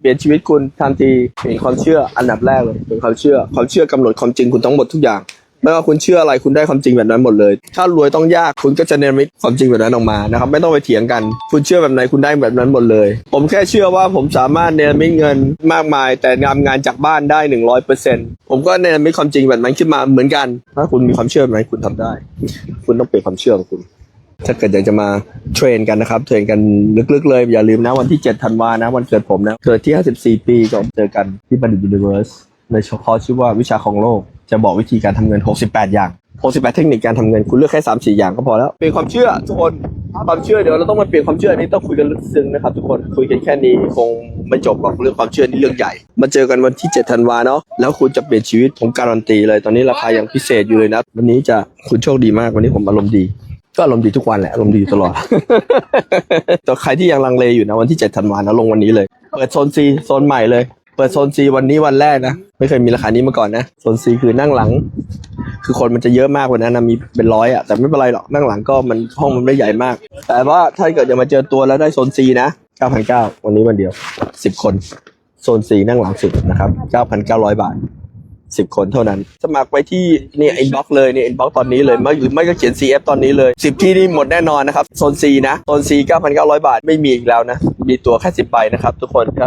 เปลี่ยนชีวิตคุณทันทีเปลี่ยนความเชื่ออันดับแรกเลยเป็นความเชื่อความเชื่อกำหนดความจริงคุณทั้งหมดทุกอย่างไม่ว่าคุณเชื่ออะไรคุณได้ความจริงแบบนั้นหมดเลย ถ้ารวยต้องยากคุณก็จะเนรมิตความจริงแบบนั้นออกมานะครับไม่ต้องไปเถียงกัน คุณเชื่อแบบไหนคุณได้แบบนั้นหมดเลย ผมแค่เชื่อว่าผมสามารถเนรมิตเงินมากมาย แต่ทำงานจากบ้านได้หนึ่งร้อยเปอร์เซ็นต์ผมก็เนรมิตความจริงแบบนั้นขึ้นมาเหมือนกัน ถ้าคุณมีความเชื่อแบบไหนคุณทำได้ คุณต้องเปลี่ยนความเชื่อของคุณ ถ้าเกิดอยากจะมาเทรนกันนะครับ เทรนกันลึกๆเลย อย่าลืมนะวันที่7ธันวานะ วันเกิดผมนะ เกิดที่ 54 ปีก็เจอกันที่บัณฑิตยูนิเวอร์สในเฉพาะชื่อว่าวิชาของโลก จะบอกวิธีการทำเงิน 68 อย่าง 68 เทคนิคการทำเงิน คุณเลือกแค่3 4อย่างก็พอแล้ว เปลี่ยนความเชื่อทุกคน ความเชื่อเดี๋ยวเราต้องมาเปลี่ยนความเชื่อนนี้ต้องคุยกันลึกซึ้งนะครับทุกคน คุยกันแค่นี้คงไม่จบหรอกเรื่องความเชื่อนี่เรื่องใหญ่ มาเจอกันวันที่7ธันวาเนาะ แล้วคุณจะเปลี่ยนชีวิตผมการันตีเลย ตอนนี้ราคายังพิเศษอยู่เลยนะ วันนี้จะคุณโชคดีมาก วันนี้ผมอารมณ์ดี ก็อารมณ์ดีทุกวันแหละอารมณ์ดีตลอด แต่ใครที่ยังลังเลอยู่นะวันที่7ธันวานะลงวันนี้เลย เปิดโซนซีโซนใหม่เลย เปิดโซนซีวันนี้วันแรกนะ ไม่เคยมีราคานี้มาก่อนนะ โซนซีคือนั่งหลัง คือคนมันจะเยอะมากกว่านั้นนะมีเป็นร้อยอะแต่ไม่เป็นไรหรอกนั่งหลังก็มันห้องมันไม่ใหญ่มาก แต่ว่าถ้าเกิดจะมาเจอตัวแล้วได้โซนซีนะ9,900วันนี้วันเดียว 10 คน โซนซีนั่งหลังสุดนะครับ9,900 บาท สิบคนเท่านั้น สมัครไปที่นี่อินบ็อกเลยนี่อินบ็อกตอนนี้เลยไม่หรือไม่ก็เขียน CF ตอนนี้เลยสิบที่นี่หมดแน่นอนนะครับโซน C นะโซน C 9,900 บาทไม่มีอีกแล้วนะ มีตัวแค่สิบใบนะครับทุกคนครับ